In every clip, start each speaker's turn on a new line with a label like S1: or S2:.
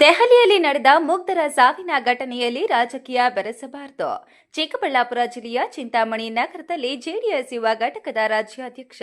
S1: ದೆಹಲಿಯಲ್ಲಿ ನಡೆದ ಮುಗ್ಧರ ಸಾವಿನ ಘಟನೆಯಲ್ಲಿ ರಾಜಕೀಯ ಬೆರೆಸಬಾರದು. ಚಿಕ್ಕಬಳ್ಳಾಪುರ ಜಿಲ್ಲೆಯ ಚಿಂತಾಮಣಿ ನಗರದಲ್ಲಿ ಜೆಡಿಎಸ್ ಯುವ ಘಟಕದ ರಾಜ್ಯಾಧ್ಯಕ್ಷ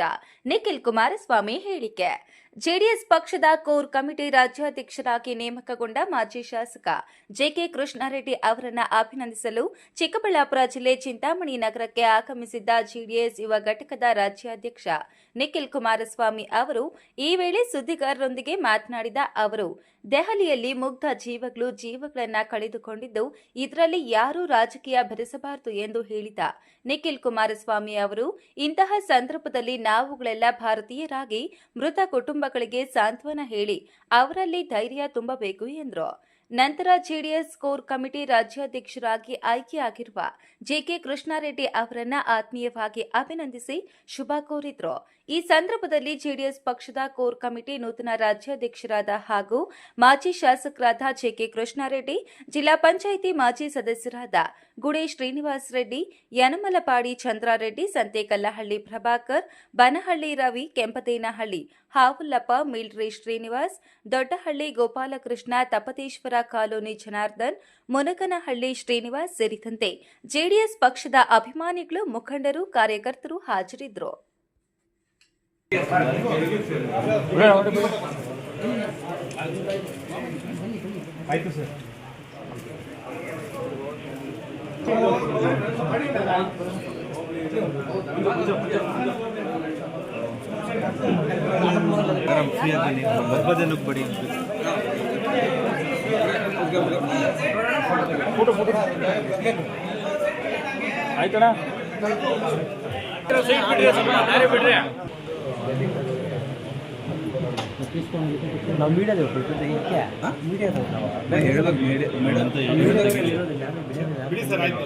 S1: ನಿಖಿಲ್ ಕುಮಾರಸ್ವಾಮಿ ಹೇಳಿಕೆ. ಜೆಡಿಎಸ್ ಪಕ್ಷದ ಕೋರ್ ಕಮಿಟಿ ರಾಜ್ಯಾಧ್ಯಕ್ಷರಾಗಿ ನೇಮಕಗೊಂಡ ಮಾಜಿ ಶಾಸಕ ಜೆಕೆ ಕೃಷ್ಣಾರೆಡ್ಡಿ ಅವರನ್ನು ಅಭಿನಂದಿಸಲು ಚಿಕ್ಕಬಳ್ಳಾಪುರ ಜಿಲ್ಲೆ ಚಿಂತಾಮಣಿ ನಗರಕ್ಕೆ ಆಗಮಿಸಿದ್ದ ಜೆಡಿಎಸ್ ಯುವ ಘಟಕದ ರಾಜ್ಯಾಧ್ಯಕ್ಷ ನಿಖಿಲ್ ಕುಮಾರಸ್ವಾಮಿ ಅವರು ಈ ವೇಳೆ ಸುದ್ದಿಗಾರರೊಂದಿಗೆ ಮಾತನಾಡಿದ ಅವರು ದೆಹಲಿಯಲ್ಲಿ ಮುಗ್ಧ ಜೀವಗಳು ಜೀವಗಳನ್ನ ಕಳೆದುಕೊಂಡಿದ್ದು, ಇದರಲ್ಲಿ ಯಾರೂ ರಾಜಕೀಯ ಭರಿಸಬಾರದು ಎಂದು ಹೇಳಿದ ನಿಖಿಲ್ ಕುಮಾರಸ್ವಾಮಿ ಅವರು, ಇಂತಹ ಸಂದರ್ಭದಲ್ಲಿ ನಾವುಗಳೆಲ್ಲ ಭಾರತೀಯರಾಗಿ ಮೃತ ಕುಟುಂಬಗಳಿಗೆ ಸಾಂತ್ವನ ಹೇಳಿ, ಅವರಲ್ಲಿ ಧೈರ್ಯ ತುಂಬಬೇಕು ಎಂದರು. ನಂತರ ಜೆಡಿಎಸ್ ಕೋರ್ ಕಮಿಟಿ ರಾಜ್ಯಾಧ್ಯಕ್ಷರಾಗಿ ಆಯ್ಕೆಯಾಗಿರುವ ಜೆಕೆ ಕೃಷ್ಣಾರೆಡ್ಡಿ ಅವರನ್ನ ಆತ್ಮೀಯವಾಗಿ ಅಭಿನಂದಿಸಿ ಶುಭ ಕೋರಿದ್ರು. ಈ ಸಂದರ್ಭದಲ್ಲಿ ಜೆಡಿಎಸ್ ಪಕ್ಷದ ಕೋರ್ ಕಮಿಟಿ ನೂತನ ರಾಜ್ಯಾಧ್ಯಕ್ಷರಾದ ಹಾಗೂ ಮಾಜಿ ಶಾಸಕರಾದ ಜೆಕೆ ಕೃಷ್ಣಾರೆಡ್ಡಿ, ಜಿಲ್ಲಾ ಪಂಚಾಯಿತಿ ಮಾಜಿ ಸದಸ್ಯರಾದ ಗುಡೆ ಶ್ರೀನಿವಾಸ್ ರೆಡ್ಡಿ, ಯನಮಲಪಾಡಿ ಚಂದ್ರಾರೆಡ್ಡಿ, ಸಂತೇಕಲ್ಲಹಳ್ಳಿ ಪ್ರಭಾಕರ್, ಬನಹಳ್ಳಿ ರವಿ, ಕೆಂಪತೇನಹಳ್ಳಿ ಹಾವುಲ್ಲಪ್ಪ ಮಿಲ್ಟ್ರಿ ಶ್ರೀನಿವಾಸ್, ದೊಡ್ಡಹಳ್ಳಿ ಗೋಪಾಲಕೃಷ್ಣ, ತಪತೇಶ್ವರ ಕಾಲೋನಿ ಜನಾರ್ದನ್ ಮುನಕನಹಳ್ಳಿ ಶ್ರೀನಿವಾಸ್ ಸೇರಿದಂತೆ ಜೆಡಿಎಸ್ ಪಕ್ಷದ ಅಭಿಮಾನಿಗಳು, ಮುಖಂಡರು, ಕಾರ್ಯಕರ್ತರು ಹಾಜರಿದ್ದರು.
S2: ಗರಂ ಫ್ರೀ ಆಗಿ ಬರ್ಬದೇನಕ್ಕೆ ಬಡಿ
S3: ಆಯ್ತಣ್ಣ?
S4: ನಾವು ಮೀಡಿಯಾದವ್ರು ಪ್ರಸ್ತುತ ಇದಕ್ಕೆ? ಮೀಡಿಯಾದವ್ರು ನಾವು
S2: ಹೇಳ್ಬೇಕು ಮೇಡ ಮೇಡಮ್ ಅಂತ
S3: ಬಿಡಿ ಸರ್ ಆಯ್ತು.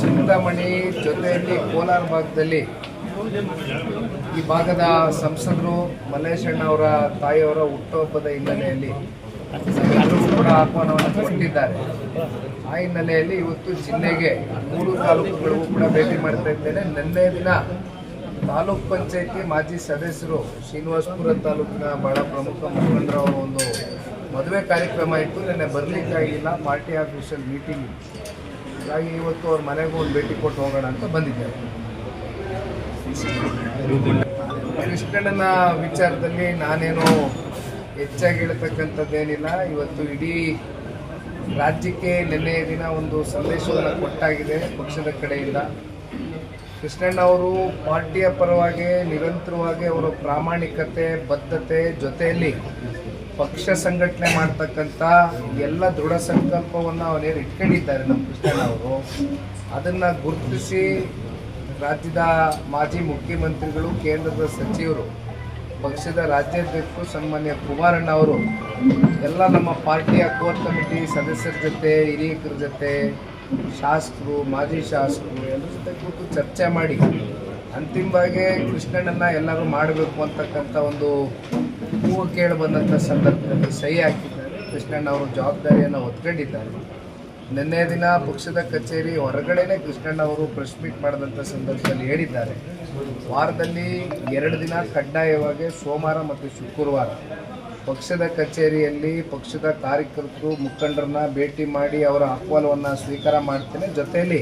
S5: ಚಿಂತಾಮಣಿ ಜೊತೆಯಲ್ಲಿ ಕೋಲಾರ ಭಾಗದಲ್ಲಿ ಈ ಭಾಗದ ಸಂಸದರು ಮಲ್ಲೇಶಣ್ಣ ಅವರ ತಾಯಿಯವರ ಹುಟ್ಟುಹಬ್ಬದ ಹಿನ್ನೆಲೆಯಲ್ಲಿ ಕೂಡ ಆಹ್ವಾನವನ್ನು ಕೊಟ್ಟಿದ್ದಾರೆ. ಆ ಹಿನ್ನೆಲೆಯಲ್ಲಿ ಇವತ್ತು ಜಿಲ್ಲೆಗೆ ಮೂರು ತಾಲೂಕುಗಳಿಗೂ ಕೂಡ ಭೇಟಿ ಮಾಡ್ತಾ ಇದ್ದೇನೆ. ನಿನ್ನೆ ದಿನ ತಾಲೂಕ್ ಪಂಚಾಯತಿ ಮಾಜಿ ಸದಸ್ಯರು ಶ್ರೀನಿವಾಸಪುರ ತಾಲೂಕಿನ ಬಹಳ ಪ್ರಮುಖ ಮುಖಂಡರ ಒಂದು ಮದುವೆ ಕಾರ್ಯಕ್ರಮ ಇತ್ತು. ನಿನ್ನೆ ಬರಲಿಕ್ಕಾಗಿಲ್ಲ ಪಾರ್ಟಿ ಆಫೀಷಿಯಲ್ ಮೀಟಿಂಗ್ ಹಾಗಾಗಿ ಇವತ್ತು ಅವ್ರ ಮನೆಗೂ ಒಂದು ಭೇಟಿ ಕೊಟ್ಟು ಹೋಗೋಣ ಅಂತ ಬಂದಿದ್ದೇವೆ ಕೃಷ್ಣಣ್ಣನ ವಿಚಾರದಲ್ಲಿ ನಾನೇನು ಹೆಚ್ಚಾಗಿ ಹೇಳ್ತಕ್ಕಂಥದ್ದೇನಿಲ್ಲ. ಇವತ್ತು ಇಡೀ ರಾಜ್ಯಕ್ಕೆ ನಿನ್ನೆಯ ದಿನ ಒಂದು ಸಂದೇಶವನ್ನು ಕೊಟ್ಟಾಗಿದೆ ಪಕ್ಷದ ಕಡೆಯಿಂದ. ಕೃಷ್ಣಣ್ಣ ಅವರು ಪಾರ್ಟಿಯ ಪರವಾಗಿ ನಿರಂತರವಾಗಿ ಅವರ ಪ್ರಾಮಾಣಿಕತೆ, ಬದ್ಧತೆ ಜೊತೆಯಲ್ಲಿ ಪಕ್ಷ ಸಂಘಟನೆ ಮಾಡ್ತಕ್ಕಂಥ ಎಲ್ಲ ದೃಢ ಸಂಕಲ್ಪವನ್ನು ಅವನೇನು ಇಟ್ಕೊಂಡಿದ್ದಾರೆ ನಮ್ಮ ಕೃಷ್ಣನವರು ಅದನ್ನು ಗುರುತಿಸಿ ರಾಜ್ಯದ ಮಾಜಿ ಮುಖ್ಯಮಂತ್ರಿಗಳು, ಕೇಂದ್ರದ ಸಚಿವರು, ಪಕ್ಷದ ರಾಜ್ಯಾಧ್ಯಕ್ಷರು, ಸನ್ಮಾನ್ಯ ಕುಮಾರಣ್ಣ ಅವರು, ಎಲ್ಲ ನಮ್ಮ ಪಾರ್ಟಿಯ ಕೋರ್ ಕಮಿಟಿ ಸದಸ್ಯರ ಜೊತೆ, ಹಿರಿಯಕರ ಜೊತೆ, ಶಾಸಕರು, ಮಾಜಿ ಶಾಸಕರು ಎಲ್ಲರ ಜೊತೆ ಕೂತು ಚರ್ಚೆ ಮಾಡಿ ಅಂತಿಮವಾಗಿ ಕೃಷ್ಣಣ್ಣನ ಎಲ್ಲರೂ ಮಾಡಬೇಕು ಅಂತಕ್ಕಂಥ ಒಂದು ಹೂವು ಕೇಳಿ ಬಂದಂಥ ಸಂದರ್ಭದಲ್ಲಿ ಸಹಿ ಹಾಕಿದ್ದಾರೆ. ಕೃಷ್ಣಣ್ಣ ಅವರು ಜವಾಬ್ದಾರಿಯನ್ನು ಒತ್ಕೊಂಡಿದ್ದಾರೆ ನಿನ್ನೆ ದಿನ ಪಕ್ಷದ ಕಚೇರಿ ಹೊರಗಡೆನೆ ಕೃಷ್ಣಣ್ಣ ಅವರು ಪ್ರೆಸ್ ಮೀಟ್ ಮಾಡಿದಂಥ ಸಂದರ್ಭದಲ್ಲಿ ಹೇಳಿದ್ದಾರೆ. ವಾರದಲ್ಲಿ ಎರಡು ದಿನ ಕಡ್ಡಾಯವಾಗಿ ಸೋಮವಾರ ಮತ್ತು ಶುಕ್ರವಾರ ಪಕ್ಷದ ಕಚೇರಿಯಲ್ಲಿ ಪಕ್ಷದ ಕಾರ್ಯಕರ್ತರು ಮುಖಂಡರನ್ನ ಭೇಟಿ ಮಾಡಿ ಅವರ ಅಹ್ವಾಲವನ್ನು ಸ್ವೀಕಾರ ಮಾಡ್ತೇನೆ. ಜೊತೆಯಲ್ಲಿ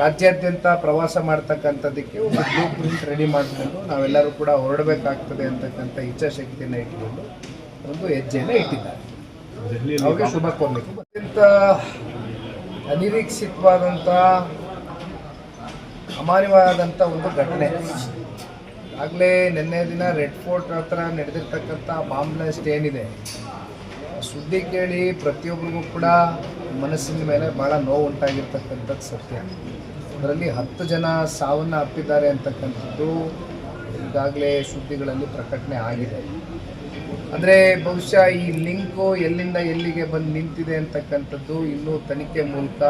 S5: ರಾಜ್ಯಾದ್ಯಂತ ಪ್ರವಾಸ ಮಾಡ್ತಕ್ಕಂಥದ್ದಕ್ಕೆ ಒಂದು ಬ್ಲೂ ಪ್ರಿಂಟ್ ರೆಡಿ ಮಾಡಿಕೊಂಡು ನಾವೆಲ್ಲರೂ ಕೂಡ ಹೊರಡಬೇಕಾಗ್ತದೆ ಅಂತಕ್ಕಂಥ ಇಚ್ಛಾಶಕ್ತಿಯನ್ನು ಇಟ್ಟುಕೊಂಡು ಒಂದು ಹೆಜ್ಜೆಯನ್ನು ಇಟ್ಟಿದ್ದಾರೆ. ಅವ್ರಿಗೆ ಶುಭ ಕೋರ್ಲಿಕ್ಕೆ. ಅತ್ಯಂತ ಅನಿರೀಕ್ಷಿತವಾದಂಥ ಅಮಾನ್ಯವಾದಂಥ ಒಂದು ಘಟನೆ. ಆಗಲೇ ನಿನ್ನೆ ದಿನ ರೆಡ್ ಫೋರ್ಟ್ ಹತ್ರ ನಡೆದಿರ್ತಕ್ಕಂಥ ಬಾಂಬ್ ಬ್ಲಾಸ್ಟ್ ಏನಿದೆ ಸುದ್ದಿ ಕೇಳಿ ಪ್ರತಿಯೊಬ್ಬರಿಗೂ ಕೂಡ ಮನಸ್ಸಿನ ಮೇಲೆ ಭಾಳ ನೋವು ಉಂಟಾಗಿರ್ತಕ್ಕಂಥದ್ದು ಸತ್ಯ. ಅದರಲ್ಲಿ ಹತ್ತು ಜನ ಸಾವನ್ನು ಅಪ್ಪಿದ್ದಾರೆ ಅಂತಕ್ಕಂಥದ್ದು ಈಗಾಗಲೇ ಸುದ್ದಿಗಳಲ್ಲಿ ಪ್ರಕಟಣೆ ಆಗಿದೆ. ಅಂದರೆ ಬಹುಶಃ ಈ ಲಿಂಕು ಎಲ್ಲಿಂದ ಎಲ್ಲಿಗೆ ಬಂದು ನಿಂತಿದೆ ಅಂತಕ್ಕಂಥದ್ದು ಇನ್ನೂ ತನಿಖೆ ಮೂಲಕ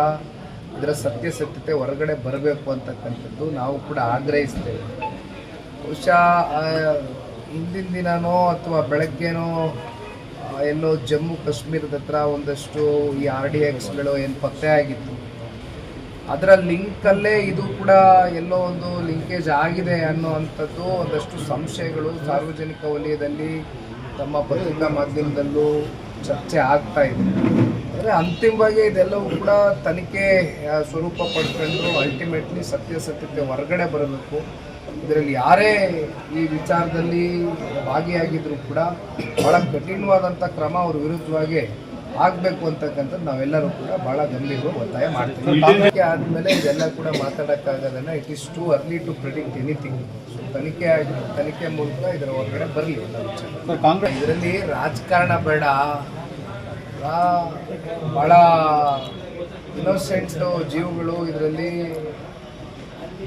S5: ಇದರ ಸತ್ಯಸತ್ಯತೆ ಹೊರಗಡೆ ಬರಬೇಕು ಅಂತಕ್ಕಂಥದ್ದು ನಾವು ಕೂಡ ಆಗ್ರಹಿಸ್ತೇವೆ. ಬಹುಶಃ ಹಿಂದಿನ ದಿನನೋ ಅಥವಾ ಬೆಳಗ್ಗೆನೋ ಎಲ್ಲೋ ಜಮ್ಮು ಕಾಶ್ಮೀರದ ಹತ್ರ ಒಂದಷ್ಟು ಈ ಆರ್ ಡಿ ಎಕ್ಸ್ಗಳು ಏನು ಪತ್ತೆ ಆಗಿತ್ತು. ಅದರ ಲಿಂಕಲ್ಲೇ ಇದು ಕೂಡ ಎಲ್ಲೋ ಒಂದು ಲಿಂಕೇಜ್ ಆಗಿದೆ ಅನ್ನೋವಂಥದ್ದು ಒಂದಷ್ಟು ಸಂಶಯಗಳು ಸಾರ್ವಜನಿಕ ವಲಯದಲ್ಲಿ ತಮ್ಮ ಪತ್ರಿಕಾ ಮಾಧ್ಯಮದಲ್ಲೂ ಚರ್ಚೆ ಆಗ್ತಾ ಇದೆ. ಅಂದರೆ ಅಂತಿಮವಾಗಿ ಇದೆಲ್ಲವೂ ಕೂಡ ತನಿಖೆ ಸ್ವರೂಪ ಪಡ್ಕೊಂಡು ಅಲ್ಟಿಮೇಟ್ಲಿ ಸತ್ಯಾಸತ್ಯತೆ ಹೊರಗಡೆ ಬರಬೇಕು. ಇದರಲ್ಲಿ ಯಾರೇ ಈ ವಿಚಾರದಲ್ಲಿ ಭಾಗಿಯಾಗಿದ್ದರೂ ಕೂಡ ಭಾಳ ಕಠಿಣವಾದಂಥ ಕ್ರಮ ಅವ್ರ ವಿರುದ್ಧವಾಗಿ ಆಗಬೇಕು ಅಂತಕ್ಕಂಥದ್ದು ನಾವೆಲ್ಲರೂ ಕೂಡ ಭಾಳ ಗಂಭೀರವಾಗಿ ಒತ್ತಾಯ ಮಾಡ್ತೀವಿ. ತನಿಖೆ ಆದಮೇಲೆ ಇದೆಲ್ಲ ಕೂಡ ಮಾತಾಡೋಕ್ಕಾಗೋದನ್ನು it is too early to predict anything ತನಿಖೆ ಆಗಿ ತನಿಖೆ ಮೂಲಕ ಇದರ ಹೊರಗಡೆ ಬರಲಿ ವಿಚಾರ.
S3: ಕಾಂಗ್ರೆಸ್
S5: ಇದರಲ್ಲಿ ರಾಜಕಾರಣ ಬೇಡ. ಬಹಳ ಭಾಳ ಇನ್ನೋಸೆಂಟ್ ಜೀವಗಳು ಇದರಲ್ಲಿ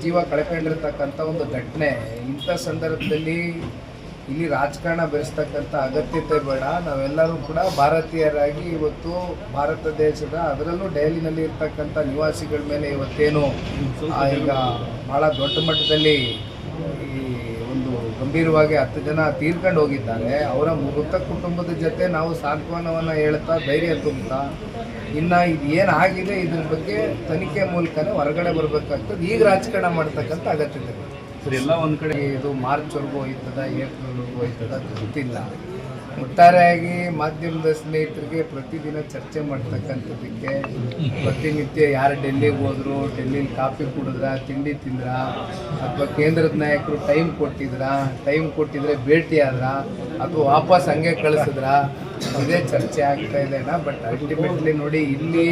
S5: ಜೀವ ಕಳ್ಕೊಂಡಿರ್ತಕ್ಕಂಥ ಒಂದು ಘಟನೆ. ಇಂಥ ಸಂದರ್ಭದಲ್ಲಿ ಇಲ್ಲಿ ರಾಜಕಾರಣ ಬೆರೆಸ್ತಕ್ಕಂಥ ಅಗತ್ಯತೆ ಬೇಡ. ನಾವೆಲ್ಲರೂ ಕೂಡ ಭಾರತೀಯರಾಗಿ ಇವತ್ತು ಭಾರತ ದೇಶದ ಅದರಲ್ಲೂ ದೆಹಲಿನಲ್ಲಿ ಇರ್ತಕ್ಕಂಥ ನಿವಾಸಿಗಳ ಮೇಲೆ ಇವತ್ತೇನು ಈಗ ಭಾಳ ದೊಡ್ಡ ಮಟ್ಟದಲ್ಲಿ ಈ ಒಂದು ಗಂಭೀರವಾಗಿ ಹತ್ತು ಜನ ತೀರ್ಕೊಂಡು ಹೋಗಿದ್ದಾರೆ. ಅವರ ಮೃತ ಕುಟುಂಬದ ಜೊತೆ ನಾವು ಸಾಂತ್ವನವನ್ನು ಹೇಳ್ತಾ, ಧೈರ್ಯ ತುಂಬುತ್ತಾ, ಇನ್ನು ಇದು ಏನಾಗಿದೆ ಇದ್ರ ಬಗ್ಗೆ ತನಿಖೆ ಮೂಲಕನೇ ಹೊರಗಡೆ ಬರಬೇಕಾಗ್ತದೆ. ಈಗ ರಾಜಕಾರಣ ಮಾಡ್ತಕ್ಕಂಥ ಅಗತ್ಯತೆ.
S2: ಸರ್ ಎಲ್ಲ ಒಂದ್ ಕಡೆ
S5: ಇದು ಮಾರ್ಚ್ವರೆಗೂ ಹೋಯ್ತದ ಏಪ್ರಿಲ್ವರೆಗೂ ಹೋಯ್ತದ ಗೊತ್ತಿಲ್ಲ. ಒಟ್ಟಾರೆಯಾಗಿ ಮಾಧ್ಯಮದ ಸ್ನೇಹಿತರಿಗೆ ಪ್ರತಿದಿನ ಚರ್ಚೆ ಮಾಡ್ತಕ್ಕಂಥದ್ದಕ್ಕೆ ಪ್ರತಿನಿತ್ಯ ಯಾರು ಡೆಲ್ಲಿಗೆ ಹೋದ್ರು, ಡೆಲ್ಲಿಲಿ ಕಾಫಿ ಕುಡಿದ್ರ, ತಿಂಡಿ ತಿಂದ್ರ, ಅಥವಾ ಕೇಂದ್ರದ ನಾಯಕರು ಟೈಮ್ ಕೊಟ್ಟಿದ್ರ ಟೈಮ್ ಕೊಟ್ಟಿದ್ರೆ ಭೇಟಿ ಆದ್ರ, ಅಥವಾ ವಾಪಸ್ ಹಂಗೆ ಕಳಿಸಿದ್ರ, ಇದೇ ಚರ್ಚೆ ಆಗ್ತಾ ಇದೆನಾ ಬಟ್ ಅಲ್ಟಿಮೇಟ್ಲಿ ನೋಡಿ, ಇಲ್ಲಿ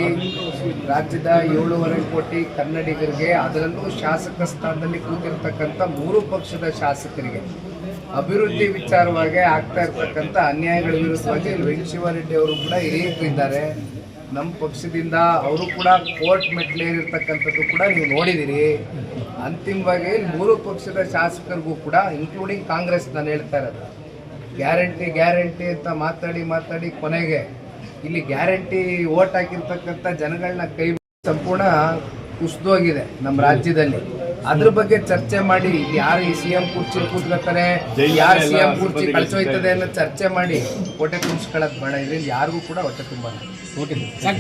S5: ರಾಜ್ಯದ ಏಳುವರೆ ಕೋಟಿ ಕನ್ನಡಿಗರಿಗೆ, ಅದರಲ್ಲೂ ಶಾಸಕ ಸ್ಥಾನದಲ್ಲಿ ಕೂತಿರ್ತಕ್ಕಂಥ ಮೂರು ಪಕ್ಷದ ಶಾಸಕರಿಗೆ ಅಭಿವೃದ್ಧಿ ವಿಚಾರವಾಗಿ ಆಗ್ತಾ ಇರ್ತಕ್ಕಂಥ ಅನ್ಯಾಯಗಳ ವಿರುದ್ಧವಾಗಿ ವೆಂಕಟಶಿವರೆಡ್ಡಿ ಅವರು ಕೂಡ ಹಿರಿಯರಿದ್ದಾರೆ ನಮ್ಮ ಪಕ್ಷದಿಂದ ಅವರು ಕೂಡ ಕೋರ್ಟ್ ಮೆಟ್ಲೇರಿರ್ತಕ್ಕಂಥದ್ದು ಕೂಡ ನೀವು ನೋಡಿದ್ದೀರಿ ಅಂತಿಮವಾಗಿ ಮೂರು ಪಕ್ಷದ ಶಾಸಕರಿಗೂ ಕೂಡ ಇನ್ಕ್ಲೂಡಿಂಗ್ ಕಾಂಗ್ರೆಸ್ ನಾನು ಹೇಳ್ತಾ ಇರೋದು. ಗ್ಯಾರಂಟಿ ಗ್ಯಾರಂಟಿ ಅಂತ ಮಾತಾಡಿ ಮಾತಾಡಿ ಕೊನೆಗೆ ಇಲ್ಲಿ ಗ್ಯಾರಂಟಿ ಓಟ್ ಹಾಕಿರ್ತಕ್ಕಂಥ ಜನಗಳನ್ನ ಕೈ ಸಂಪೂರ್ಣ ಕುಸಿದೋಗಿದೆ ನಮ್ಮ ರಾಜ್ಯದಲ್ಲಿ. ಅದ್ರ ಬಗ್ಗೆ ಚರ್ಚೆ ಮಾಡಿ ಯಾರು ಈ ಸಿ ಎಂ ಕುರ್ಚಿ ಕೂತ್ಕೊತಾರೆ ಯಾರು ಸಿ ಎಂ ಕುರ್ಚಿ ಕಳ್ಸೋಯ್ತದೆ ಅನ್ನೋ ಚರ್ಚೆ ಮಾಡಿ ಹೊಟ್ಟೆ ತುಂಬಿಸ್ಕೊಳ್ಳೋದು ಬೇಡ ಇದರಿಂದ ಯಾರಿಗೂ ಕೂಡ ಹೊಟ್ಟೆ ತುಂಬಲ್ಲ.
S3: Okay sir